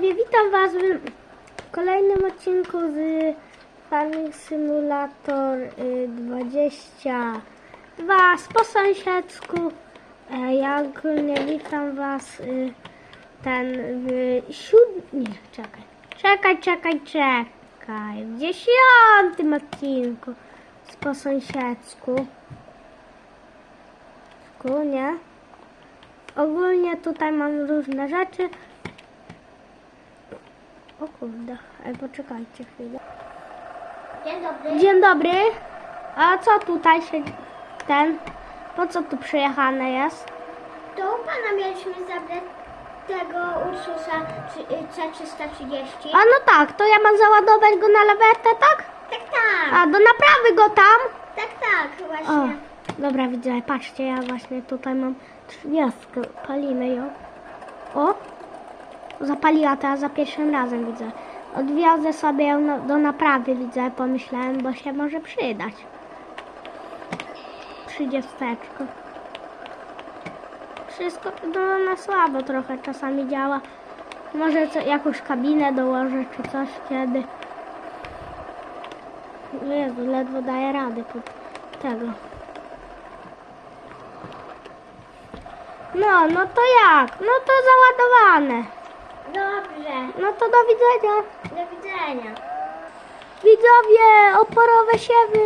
witam Was w kolejnym odcinku z Farming Simulator y, 22 z po sąsiedzku. E, Ja ogólnie witam Was y, ten w siódmym... Nie, czekaj. Czekaj, czekaj, czekaj. W dziesiątym odcinku z po sąsiedzku. Ku, Nie? Ogólnie tutaj mam różne rzeczy. O kurde, Ej, poczekajcie chwilę. Dzień dobry. Dzień dobry. A co tutaj się ten? Po co tu przyjechane jest? To u pana mieliśmy zabrać tego Ursusa y, C330. A no tak, to ja mam załadować go na lawetę, tak? Tak, tak. A do naprawy go tam? Tak, tak, O, właśnie. dobra widzę, patrzcie, ja właśnie tutaj mam trzydziestkę, palimy ją. O, zapaliła teraz za pierwszym razem widzę. Odwiozę sobie ją do naprawy, widzę, pomyślałem, bo się może przydać. Trzydziesteczko. Wszystko no, na słabo trochę czasami działa. Może co, jakąś kabinę dołożę, czy coś kiedy. Jezu, ledwo daję rady pod tego. No, no to jak? No to załadowane. Dobrze. No to do widzenia. Do widzenia. Widzowie, oporowe siewy.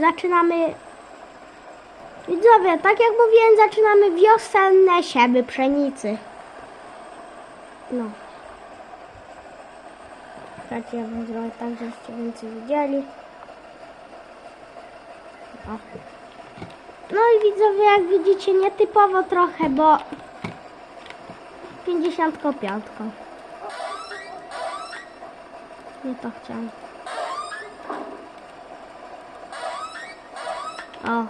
Zaczynamy. Widzowie, tak jak mówiłem, zaczynamy wiosenne siewy pszenicy. No. Czekajcie, ja bym zrobił tak, żebyście więcej widzieli. O. No i widzowie, jak widzicie, nietypowo trochę, bo 55. Nie to chciałam. O.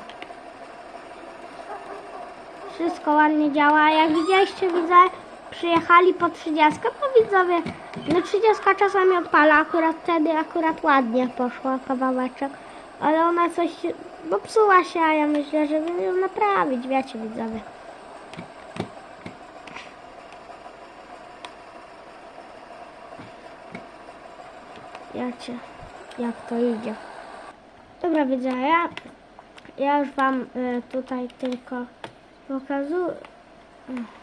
Wszystko ładnie działa. Jak widzieliście, widzę, przyjechali po 30, bo widzowie, no 30 czasami odpala, akurat wtedy akurat ładnie poszła kawałeczek, ale ona coś popsuła się, a ja myślę, że ją naprawić, wiecie widzowie. Wiecie, jak to idzie. Dobra, widzę, ja, ja już Wam y, tutaj tylko pokazuję.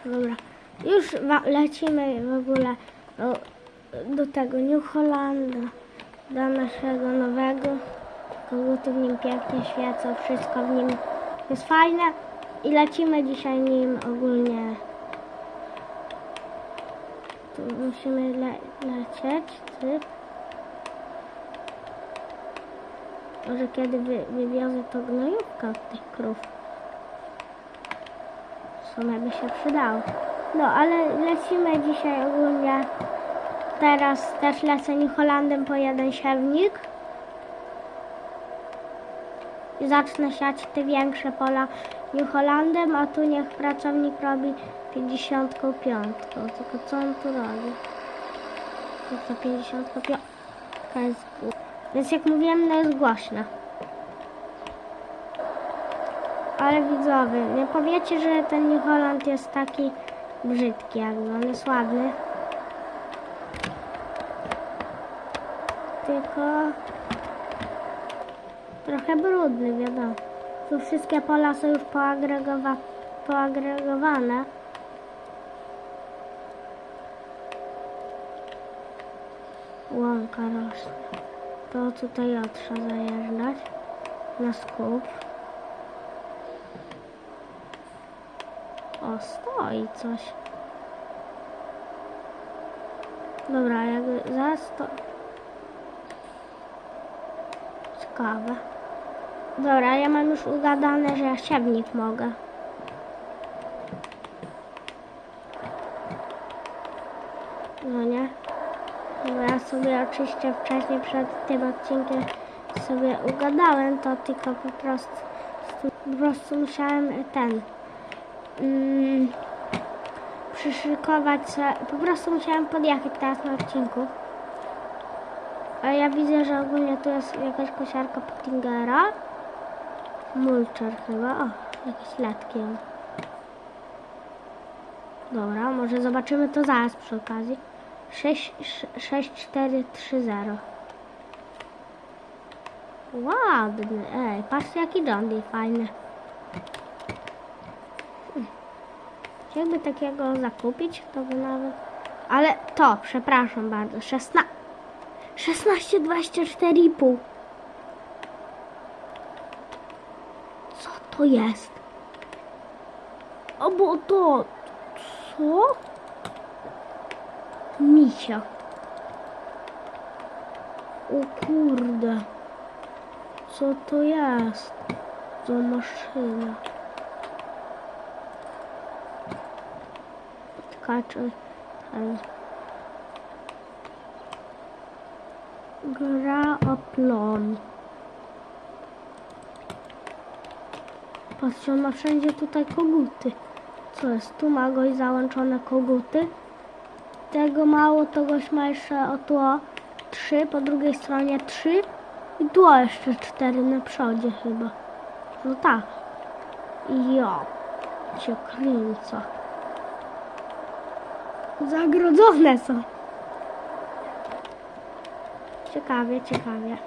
Dobra, już lecimy w ogóle do, do tego New Hollanda, do naszego nowego. Koguty w nim pięknie świecą, wszystko w nim jest fajne i lecimy dzisiaj nim ogólnie. Tu musimy le- lecieć, cyk. Może kiedy wy, wywiozę to gnojówka od tych krów. W sumie by się przydało. No, ale lecimy dzisiaj ogólnie. Teraz też lecę New Hollandem po jeden siewnik. I zacznę siać te większe pola New a tu niech pracownik robi 55. Tylko co on tu robi? To 55? To jest Więc jak mówiłem, no jest głośno. Ale widzowie, nie powiecie, że ten New Holland jest taki brzydki jakby, on jest ładny. Tylko trochę brudny, wiadomo. Tu wszystkie pola są już poagregowa- poagregowane. Łąka rośnie. To tutaj o, trzeba zajeżdżać na skup. O, stoi coś. Dobra, jak zaraz to... Ciekawe. Dobra, ja mam już ugadane, że ja siewnik mogę. No nie? Bo ja sobie oczywiście wcześniej przed tym odcinkiem sobie ugadałem to, tylko po prostu po prostu musiałem ten mm, przyszykować se, po prostu musiałem podjechać teraz na odcinku. A ja widzę, że ogólnie tu jest jakaś kosiarka Pottingera. Mulcher chyba. O, jakieś latki. Dobra, może zobaczymy to zaraz przy okazji. 6, 6, 4, 3, 0. Ładny. Ej, patrzcie jaki John Deere fajny. Hmm. Jakby takiego zakupić, to by nawet... Ale to, przepraszam bardzo, 16... 16, 24,5. Co to jest? O, bo to... Co? Misia. O kurde. Co to jest? Za maszyna. Tkaczy. Gra o plon. Patrzcie, ma wszędzie tutaj koguty. Co jest? Tu ma goś załączone koguty. Tego mało, to goś ma jeszcze o tu trzy, po drugiej stronie trzy i tu jeszcze cztery na przodzie chyba. No tak. Ja cię kręcę. Zagrodzone są. Ciekawie, ciekawie.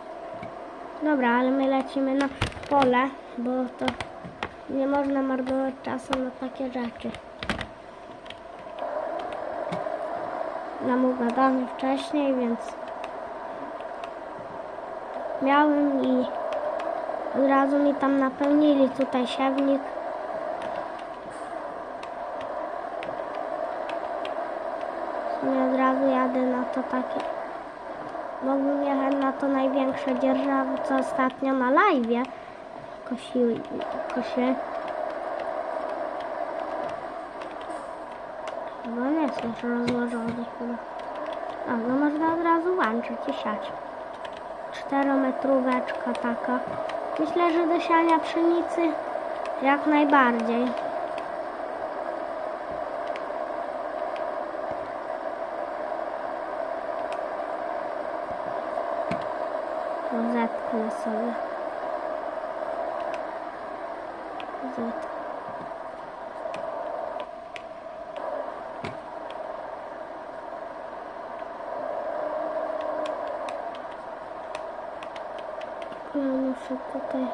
Dobra, ale my lecimy na pole, bo to nie można marnować czasu na takie rzeczy. Nam ugadamy wcześniej, więc miałem i od razu mi tam napełnili tutaj siewnik. W sumie od razu jadę na to takie. Mógłbym jechać na to największe dzierżawy, co ostatnio na live kosiły, kosie. Chyba nie jest już rozłożony chyba. A, no można od razu łączyć i siać. Czterometróweczka taka. Myślę, że do siania pszenicy jak najbardziej. To Zetknę sobie. Zet. Ja muszę tutaj.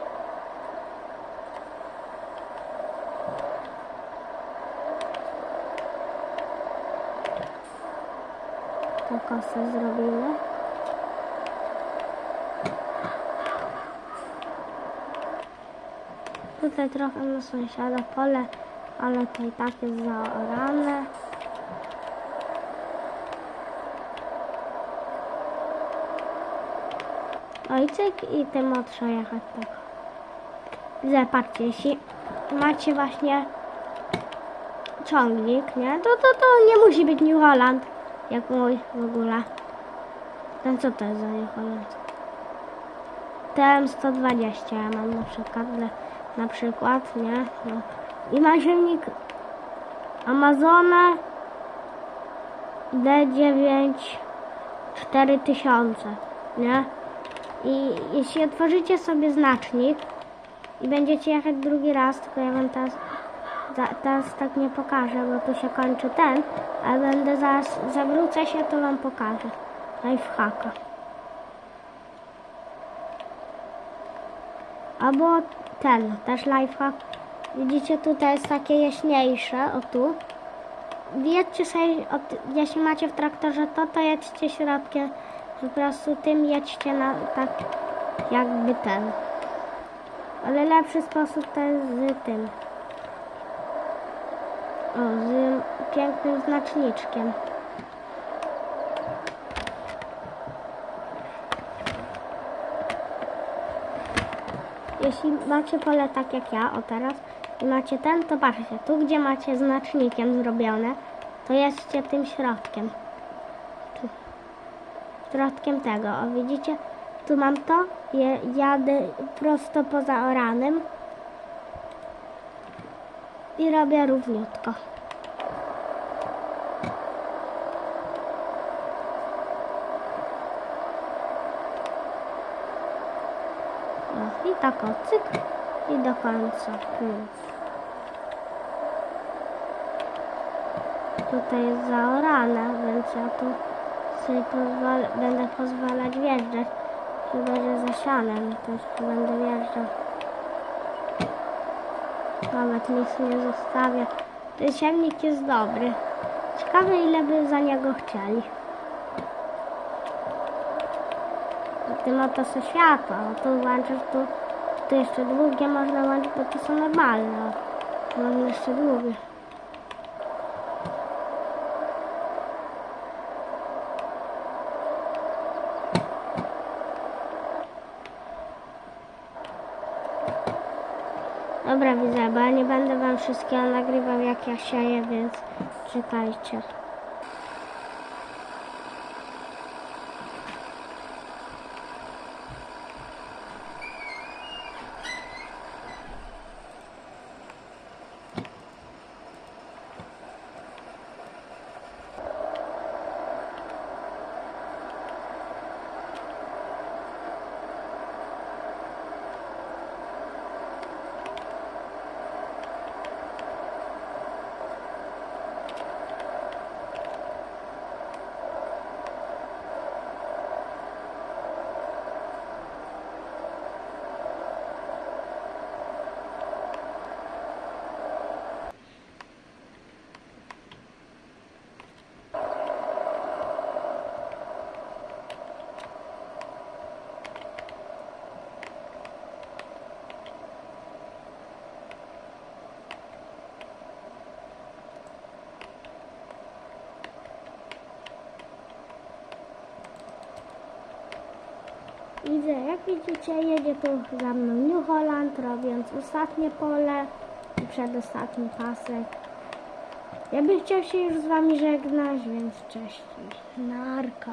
To kosę zrobimy. Tutaj trochę na sąsiada pole, ale to i tak jest zaorane. No i tym trzeba jechać tak. Zobaczcie, jeśli macie właśnie ciągnik, nie? To, to, to nie musi być New Holland, jak mój w ogóle. Ten co to jest za New Holland? TM120 ja mam na przykład, dla, na przykład, nie? No. I ma silnik Amazona D9 4000, nie? I jeśli otworzycie sobie znacznik i będziecie jechać drugi raz, tylko ja wam teraz, teraz tak nie pokażę, bo tu się kończy ten, ale będę zaraz, zawrócę się, to wam pokażę. Lifehacka. Albo ten, też lifehack. Widzicie, tutaj jest takie jaśniejsze, o tu. Jedźcie sobie, jeśli macie w traktorze to, to jedźcie środkiem. Po prostu tym jedźcie na tak jakby ten. Ale lepszy sposób to jest z tym. O, z pięknym znaczniczkiem. Jeśli macie pole tak jak ja, o teraz, i macie ten, to patrzcie, tu gdzie macie znacznikiem zrobione, to jedźcie tym środkiem. Środkiem tego, o widzicie? Tu mam to, je, jadę prosto poza oranym i robię równiutko. O, I tak o, cyk i do końca. Hmm. Tutaj jest zaorane, więc ja tu sobie pozwolę, będę pozwalać wjeżdżać. Chyba, że zasianem, to już będę wjeżdżał. Nawet nic nie zostawia. Ten siewnik jest dobry. Ciekawe ile by za niego chcieli. Ty no to są światła, tu włączasz tu, tu jeszcze długie można włączyć, bo to są normalne. Można jeszcze długie. Dobra widzę, bo ja nie będę wam wszystkiego nagrywał jak ja sieję, więc czekajcie. Widzę, jak widzicie, jedzie tu za mną New Holland, robiąc ostatnie pole i przedostatni pasek. Ja bym chciał się już z wami żegnać, więc cześć. Narka.